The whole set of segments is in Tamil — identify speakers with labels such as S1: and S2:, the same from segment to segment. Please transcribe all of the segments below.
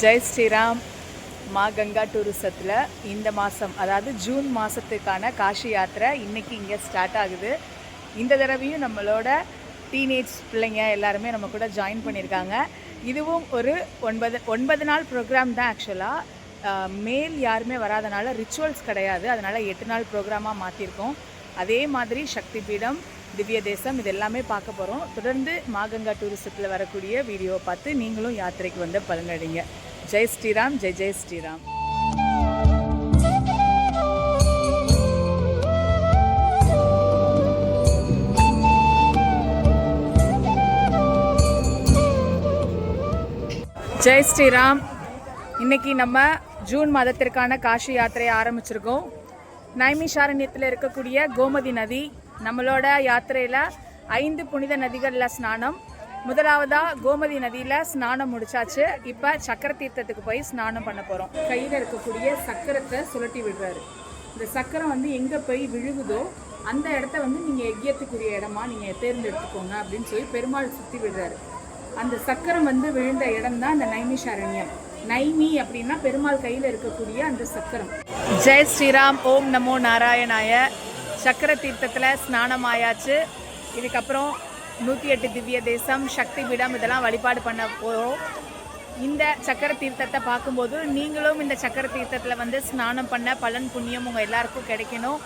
S1: ஜெய் ஸ்ரீராம் மா கங்கா டூரிசத்தில் இந்த மாதம் அதாவது ஜூன் மாதத்துக்கான காஷி யாத்திரை இன்றைக்கி இங்கே ஸ்டார்ட் ஆகுது. இந்த தடவையும் நம்மளோட டீனேஜ் பிள்ளைங்க எல்லாருமே நம்ம கூட ஜாயின் பண்ணியிருக்காங்க. இதுவும் ஒரு ஒன்பது ஒன்பது நாள் ப்ரோக்ராம் தான் ஆக்சுவலாக மேல் யாருமே வராதனால ரிச்சுவல்ஸ் கிடையாது. அதனால் எட்டு நாள் ப்ரோக்ராமாக மாற்றிருக்கோம் அதே மாதிரி சக்தி பீடம் திவ்ய தேசம் இது எல்லாமே பார்க்க போகிறோம் தொடர்ந்து மாகங்கா டூரிசத்தில் வரக்கூடிய வீடியோவை பார்த்து நீங்களும் யாத்திரைக்கு வந்து பலனடைங்க. ஜெய் ஸ்ரீராம் ஜெய் ஜெய் ஸ்ரீராம். ஜெய் ஸ்ரீராம். இன்னைக்கு நம்ம ஜூன் மாதத்திற்கான காஷி யாத்திரையை ஆரம்பிச்சிருக்கோம். நைமிஷாரண்யத்தில் இருக்கக்கூடிய கோமதி நதி நம்மளோட யாத்திரையில் ஐந்து புனித நதிகளில் ஸ்நானம் முதலாவதா கோமதி நதியில் ஸ்நானம் முடிச்சாச்சு. இப்போ சக்கர தீர்த்தத்துக்கு போய் ஸ்நானம் பண்ண போகிறோம் கையில் இருக்கக்கூடிய சக்கரத்தை சுழட்டி விடுறாரு. இந்த சக்கரம் வந்து எங்கே போய் விழுகுதோ அந்த இடத்த வந்து நீங்கள் எக்கியத்துக்குரிய இடமா நீங்கள் தேர்ந்தெடுத்துக்கோங்க அப்படின்னு சொல்லி பெருமாள் சுற்றி விடுறாரு. அந்த சக்கரம் வந்து விழுந்த இடம் தான் அந்த நைமிஷாரண்யம். நைமி அப்படின்னா பெருமாள் கையில் இருக்கக்கூடிய அந்த சக்கரம். ஜெய் ஸ்ரீராம் ஓம் நமோ நாராயணாய. சக்கர தீர்த்தத்தில் ஸ்நானம் ஆயாச்சு இதுக்கப்புறம் நூற்றி எட்டு திவ்ய தேசம் சக்தி பீடம் இதெல்லாம் வழிபாடு பண்ண போகிறோம் இந்த சக்கர தீர்த்தத்தை பார்க்கும்போது நீங்களும் இந்த சக்கர தீர்த்தத்தில் வந்து ஸ்நானம் பண்ண பலன் புண்ணியம் உங்கள் எல்லாருக்கும் கிடைக்கணும்.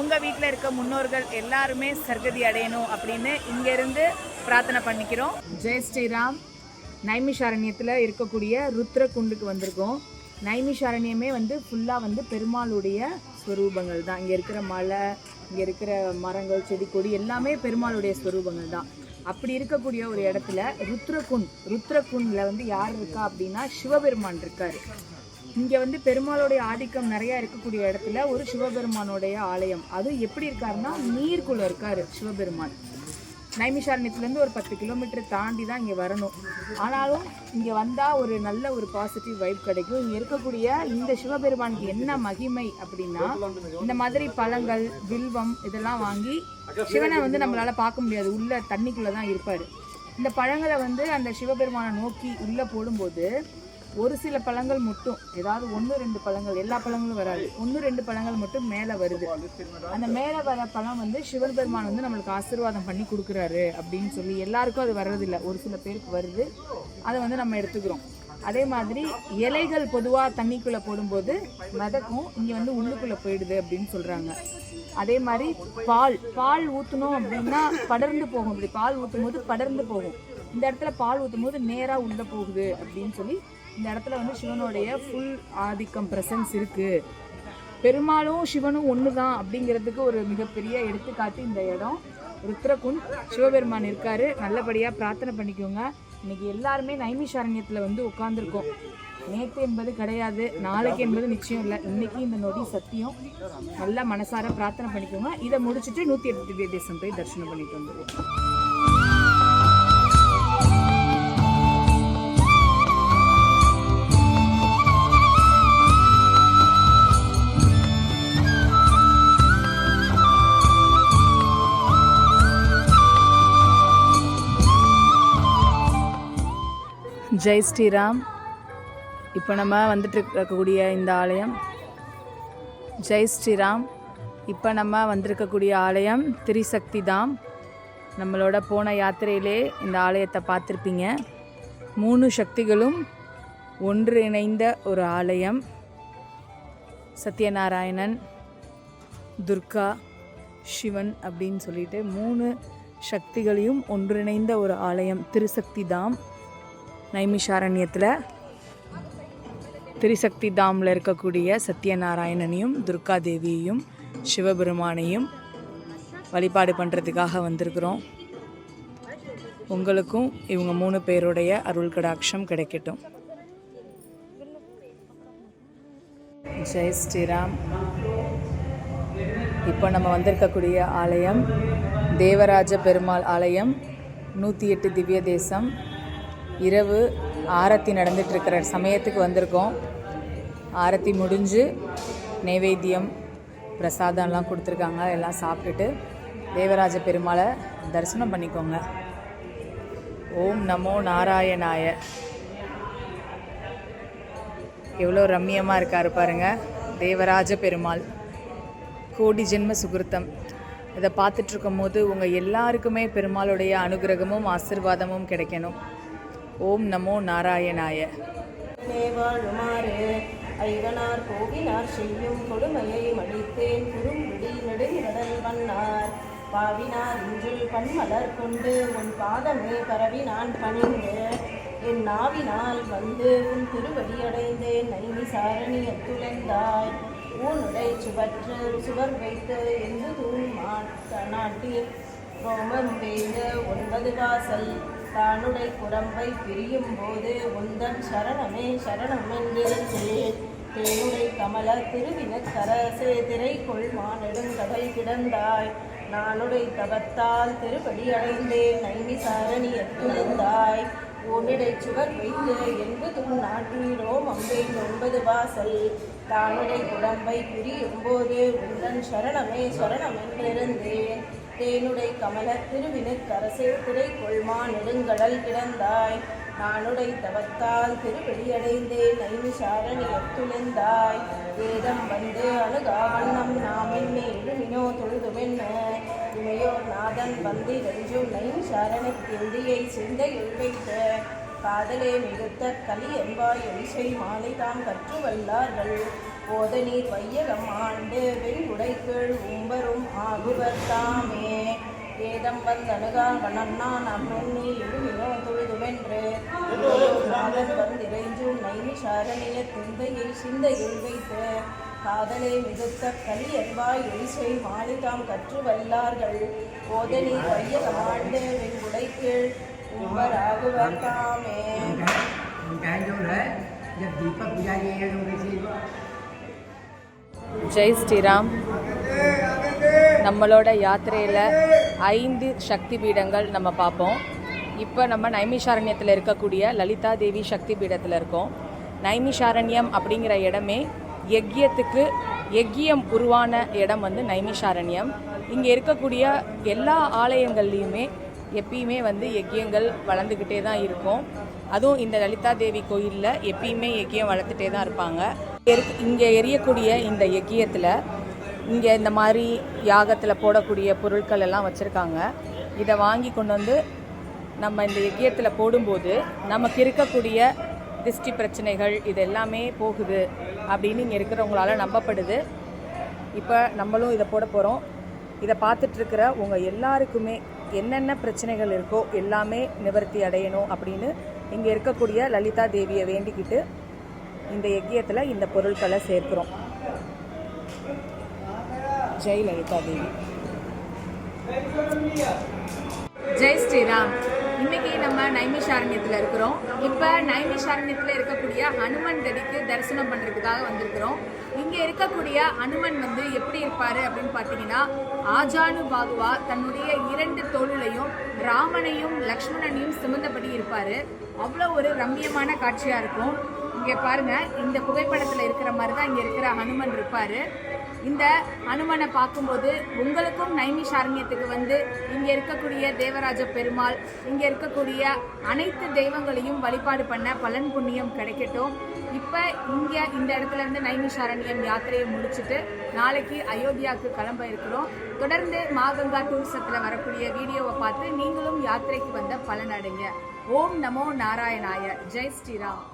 S1: உங்கள் வீட்டில் இருக்க முன்னோர்கள் எல்லாருமே சர்க்கதி அடையணும் அப்படின்னு இங்கேருந்து பிரார்த்தனை பண்ணிக்கிறோம். ஜெய் ஸ்ரீராம். நைமிஷாரண்யத்தில் இருக்கக்கூடிய ருத்ர குண்டுக்கு வந்திருக்கோம். நைமிஷாரண்யமே வந்து ஃபுல்லாக வந்து பெருமாளுடைய ஸ்வரூபங்கள் தான். இங்கே இருக்கிற மலை இங்கே இருக்கிற மரங்கள் செடி கொடி எல்லாமே பெருமாளுடைய ஸ்வரூபங்கள் தான். அப்படி இருக்கக்கூடிய ஒரு இடத்துல ருத்ரகுண்ட் ருத்ரகுண்டில் வந்து யார் இருக்கா அப்படின்னா சிவபெருமான் இருக்காரு. இங்கே வந்து பெருமாளுடைய ஆதிக்கம் நிறையா இருக்கக்கூடிய இடத்துல ஒரு சிவபெருமானுடைய ஆலயம். அது எப்படி இருக்காருன்னா நீர்க்குள்ள இருக்காரு சிவபெருமான். நைமிஷாரண்யத்துலேருந்து ஒரு பத்து கிலோமீட்டர் தாண்டி தான் இங்கே வரணும். ஆனாலும் இங்கே வந்தால் ஒரு நல்ல ஒரு பாசிட்டிவ் வைப் கிடைக்கும். இங்கே இருக்கக்கூடிய இந்த சிவபெருமானுக்கு என்ன மகிமை அப்படின்னா இந்த மாதிரி பழங்கள் வில்வம் இதெல்லாம் வாங்கி சிவனை வந்து நம்மளால் பார்க்க முடியாது. உள்ள தண்ணிக்குள்ளே தான் இருப்பார். இந்த பழங்களை வந்து அந்த சிவபெருமானை நோக்கி உள்ளே போடும்போது ஒரு சில பழங்கள் மட்டும் ஏதாவது ஒன்று ரெண்டு பழங்கள் எல்லா பழங்களும் வராது. ஒன்று ரெண்டு பழங்கள் மட்டும் மேலே வருது. அந்த மேலே வர பழம் வந்து சிவன் பெருமான் வந்து நம்மளுக்கு ஆசீர்வாதம் பண்ணி கொடுக்குறாரு அப்படின்னு சொல்லி எல்லாருக்கும் அது வர்றதில்ல. ஒரு சில பேருக்கு வருது. அதை வந்து நம்ம எடுத்துக்கிறோம். அதே மாதிரி இலைகள் பொதுவாக தண்ணிக்குள்ளே போடும்போது மிதக்கும். இங்கே வந்து உள்ளுக்குள்ளே போயிடுது அப்படின்னு சொல்கிறாங்க அதே மாதிரி பால் பால் ஊற்றணும் அப்படின்னா படர்ந்து போகும். இப்படி பால் ஊற்றும் போது படர்ந்து போகும். இந்த இடத்துல பால் ஊற்றும் போது நேராக உள்ளே போகுது அப்படின்னு சொல்லி இந்த இடத்துல வந்து சிவனுடைய ஃபுல் ஆதிக்கம் ப்ரெசன்ஸ் இருக்குது பெருமாளும் சிவனும் ஒன்று தான் அப்படிங்கிறதுக்கு ஒரு மிகப்பெரிய எடுத்துக்காட்டு இந்த இடம். ருத்ரகுண்ட் சிவபெருமான் இருக்கார். நல்லபடியாக பிரார்த்தனை பண்ணிக்கோங்க. இன்னைக்கு எல்லாருமே நைமிஷாரண்யத்தில் வந்து உட்காந்துருக்கோம் நேற்று என்பது கிடையாது நாளைக்கு என்பது நிச்சயம் இல்லை. இன்னைக்கு இந்த நொடி சத்தியம். நல்லா மனசார பிரார்த்தனை பண்ணிக்கோங்க. இதை முடிச்சுட்டு நூற்றி எட்டு திவ்ய தேசம் போய் தரிசனம் பண்ணிட்டு வந்துடுவோம் ஜெய் ஸ்ரீராம். இப்போ நம்ம வந்துட்டு இருக்கக்கூடிய இந்த ஆலயம் ஜெய் ஸ்ரீராம். இப்போ நம்ம வந்திருக்கக்கூடிய ஆலயம் திரிசக்தி தாம். நம்மளோட போன யாத்திரையிலே இந்த ஆலயத்தை பார்த்துருப்பீங்க. மூணு சக்திகளும் ஒன்று இணைந்த ஒரு ஆலயம். சத்யநாராயணன் துர்கா சிவன் அப்படின்னு சொல்லிட்டு மூணு சக்திகளையும் ஒன்றிணைந்த ஒரு ஆலயம் திருசக்தி தாம். நைமிஷாரண்யத்தில் திரிசக்தி தாமில் இருக்கக்கூடிய சத்யநாராயணனையும் துர்கா தேவியையும் சிவபெருமானையும் வழிபாடு பண்ணுறதுக்காக வந்திருக்கிறோம். உங்களுக்கும் இவங்க மூணு பேருடைய அருள் கடாட்சம் கிடைக்கட்டும். ஜெய் ஸ்ரீராம். இப்போ நம்ம வந்திருக்கக்கூடிய ஆலயம் தேவராஜ பெருமாள் ஆலயம் நூற்றி எட்டு திவ்ய தேசம் இரவு ஆரத்தி நடந்துகிட்ருக்கிற சமயத்துக்கு வந்திருக்கோம். ஆரத்தி முடிஞ்சு நைவேத்தியம் பிரசாதம்லாம் கொடுத்துருக்காங்க. எல்லாம் சாப்பிட்டுட்டு தேவராஜ பெருமாளை தரிசனம் பண்ணிக்கோங்க. ஓம் நமோ நாராயணாய. எவ்வளோ ரம்மியமாக இருக்காரு பாருங்க தேவராஜ பெருமாள். கோடி ஜென்ம சுகிருத்தம். இதை பார்த்துட்ருக்கும் போது உங்கள் எல்லாருக்குமே பெருமாளுடைய அனுகிரகமும் ஆசிர்வாதமும் கிடைக்கணும். ஓம் நமோ நாராயணாய.
S2: வாழுமாறு ஐவனார் கோவினார் செய்யும் கொடுமையை மடித்தேன் குறுங்குடி நெடுங்கடல் வண்ணார் பாவினார் இன்றில் பன்மலர் கொண்டு உன் பாதமே பரவி நான் பணிந்து. என் நாவினால் வந்து உன் திருவடி அடைந்தேன். நைமி சாரணி அத்துழைந்தாய் ஊனுடை சுவற்று சுவர் வைத்து என்று தூண் நாட்டி ரோமம் பெய்து ஒன்பது வாசல். தானுடை குடம்பை பிரியும் போது உந்தன் சரணமே சரணம் என்றிருந்தேன் தேனுடை கமல திருவினக்கரசே திரை கொள்மா நெடுங்கடல் கிடந்தாய். நானுடை தவத்தால் திருப்படி அடைந்தேன் நைமி சாரணி எத்துழைந்தாய் உன்னிடை சுவர் வைத்து என்பதும் நாட்டி அம்பேன் ஒன்பது வாசல். தானுடை குடம்பை பிரியும் போது உந்தன் சரணமே சரணம் என்றிருந்தேன் தேனுடை கமல திருவினுக்கரசே திரை கொள்மா நெடுங்கடல் கிடந்தாய். நானுடை தவத்தால் திருவடியடைந்தேன் நைமிசாரணி எத்துழைந்தாய் வேதம் வந்து அணுகா வண்ணம் நாமென்மே எழுமினோ தொழுதுமென்ன? இமையோர் நாதன் வந்து வெஞ்சும் நைமிசாரணி திந்தியை சிந்தை வைத்த காதலே மிகுத்த கலி என்பாய் ஒளிசை மாலை தாம் கற்றுவல்லார்கள். வல்லார்கள் போத நீர் வையகம் ஆண்டு வெண்குடைக்குள் உம்பரும் ஆகுவர் தாமே வேதம் வந்தணுகா வண்ணம்னா நம் நுண்ணி எழுமினோ தொழுதுவென்று நாதன் வந்திரைஞ்சும் நைமி சாரணிய திந்தையை சிந்தையில் வைத்து காதலே மிகுத்த கலி என்பாய் ஒளிசை மாலை தாம் கற்று வல்லார்கள் போத நீர் வையகமாண்டு வெண்குடைக்குள் உம்பர் ஆகுவர் தாமே
S3: cái chỗ đấy nhập dीपक पूजा ये है लोग ऐसे
S1: ஜெய் ஸ்ரீராம். நம்மளோட யாத்திரையில் ஐந்து சக்தி பீடங்கள் நம்ம பார்ப்போம். இப்போ நம்ம நைமிஷாரண்யத்தில் இருக்கக்கூடிய லலிதா தேவி சக்தி பீடத்தில் இருக்கோம். நைமிஷாரண்யம் அப்படிங்கிற இடமே யக்யத்துக்கு யக்கியம் உருவான இடம் வந்து நைமிஷாரண்யம் இங்கே இருக்கக்கூடிய எல்லா ஆலயங்கள்லேயுமே எப்பயுமே வந்து யக்கியங்கள் வளர்ந்துக்கிட்டே தான் இருக்கும். அதுவும் இந்த லலிதா தேவி கோயிலில் எப்பயுமே யக்கியம் வளர்த்துட்டே தான் இருப்பாங்க. இங்கே எரியக்கூடிய இந்த யக்கியத்தில் இங்கே இந்த மாதிரி யாகத்தில் போடக்கூடிய பொருட்கள் எல்லாம் வச்சுருக்காங்க. இதை வாங்கி கொண்டு வந்து நம்ம இந்த யக்கியத்தில் போடும்போது நமக்கு இருக்கக்கூடிய திருஷ்டி பிரச்சனைகள் இது எல்லாமே போகுது அப்படின்னு இங்கே இருக்கிறவங்களால நம்பப்படுது. இப்போ நம்மளும் இதை போட போகிறோம் இதை பார்த்துட்ருக்கிற உங்கள் எல்லாருக்குமே என்னென்ன பிரச்சனைகள் இருக்கோ எல்லாமே நிவர்த்தி அடையணும் அப்படின்னு இங்கே இருக்கக்கூடிய லலிதா தேவியை வேண்டிக்கிட்டு இந்த யஜ்யத்தில் இந்த பொருட்களை சேர்க்கிறோம். ஜெயலலிதா தேவி. ஜெய் ஸ்ரீராம். இன்னைக்கு நம்ம நைமிஷாரண்யத்தில் இருக்கிறோம். இப்போ நைமிஷாரண்யத்தில் இருக்கக்கூடிய ஹனுமன் கதிக்கு தரிசனம் பண்ணுறதுக்காக வந்திருக்கிறோம். இங்கே இருக்கக்கூடிய ஹனுமன் வந்து எப்படி இருப்பார் அப்படின்னு பார்த்தீங்கன்னா ஆஜானு பாகுவா தன்னுடைய இரண்டு தோளிலையும் ராமனையும் லக்ஷ்மணனையும் சுமந்தபடி இருப்பார். அவ்வளோ ஒரு ரம்மியமான காட்சியாக இருக்கும். இங்கே பாருங்கள் இந்த புகைப்படத்தில் இருக்கிற மாதிரி தான் இங்கே இருக்கிற ஹனுமன் இருப்பார். இந்த ஹனுமனை பார்க்கும்போது உங்களுக்கும் நைமிஷாரண்யத்துக்கு வந்து இங்கே இருக்கக்கூடிய தேவராஜ பெருமாள் இங்கே இருக்கக்கூடிய அனைத்து தெய்வங்களையும் வழிபாடு பண்ண பலன் புண்ணியம் கிடைக்கட்டும். இப்போ இங்கே இந்த இடத்துல இருந்து நைமிஷாரண்யம் யாத்திரையை முடிச்சுட்டு நாளைக்கு அயோத்தியாவுக்கு கிளம்ப இருக்கிறோம். தொடர்ந்து மாகங்கா டூரிசத்தில் வரக்கூடிய வீடியோவை பார்த்து நீங்களும் யாத்திரைக்கு வந்த பலன் அடைங்க. ஓம் நமோ நாராயணாய. ஜெய் ஸ்ரீராம்.